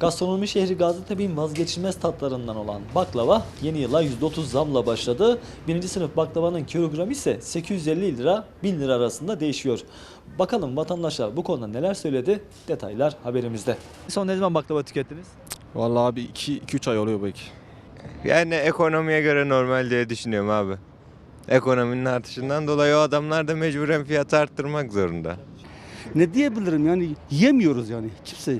Gastronomi şehri Gaziantep'in vazgeçilmez tatlarından olan baklava yeni yıla %30 zamla başladı. Birinci sınıf baklavanın kilogramı ise 850 lira 1000 lira arasında değişiyor. Bakalım vatandaşlar bu konuda neler söyledi? Detaylar haberimizde. Son ne zaman baklava tükettiniz? Vallahi abi 2-3 ay oluyor belki. Yani ekonomiye göre normal diye düşünüyorum abi. Ekonominin artışından dolayı o adamlar da mecburen fiyatı arttırmak zorunda. Ne diyebilirim yani yemiyoruz yani kimse.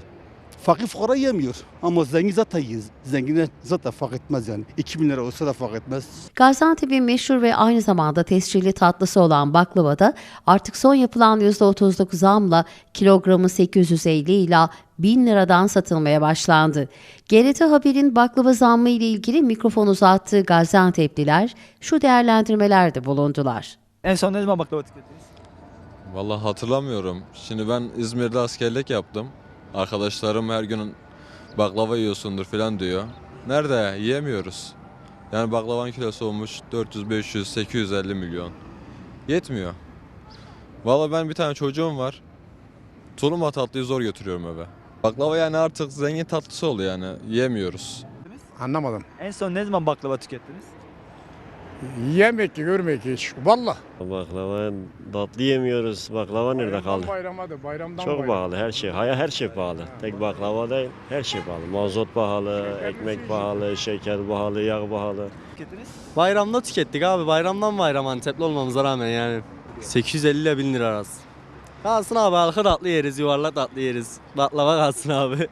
Fakir fukara yemiyor ama zengin zaten yiyor. Zengine zaten fark etmez yani. 2000 lira olsa da fark etmez. Gaziantep'in meşhur ve aynı zamanda tescilli tatlısı olan baklavada artık son yapılan %39 zamla kilogramı 850 ila 1000 liradan satılmaya başlandı. GRT Haber'in baklava zammı ile ilgili mikrofon uzattığı Gaziantep'liler şu değerlendirmelerde bulundular. En son ne zaman baklava tükettiniz? Vallahi hatırlamıyorum. Şimdi ben İzmir'de askerlik yaptım. Arkadaşlarım her gün baklava yiyorsundur falan diyor. Nerede? Yiyemiyoruz. Yani baklavanın kilosu olmuş 400, 500, 850 milyon. Yetmiyor. Vallahi ben bir tane çocuğum var. Tulumba tatlıyı zor götürüyorum eve. Baklava yani artık zengin tatlısı oldu yani. Yiyemiyoruz. Anlamadım. En son ne zaman baklava tükettiniz? Yemek görmek hiç. Valla. Baklava tatlı yemiyoruz. Baklava nerede kaldı? Bayrama da bayramdan Çok bayram. pahalı her şey. Haya her şey pahalı. Tek baklava değil, her şey pahalı. Mazot pahalı, ekmek pahalı, şeker pahalı, yağ pahalı. Tükettiniz. Bayramda tükettik abi. Bayramdan bayram Antepli olmamıza rağmen yani. 850 ile 1000 lira arası. Kalsın abi halka tatlı yeriz, yuvarlak tatlı yeriz. Baklava kalsın abi.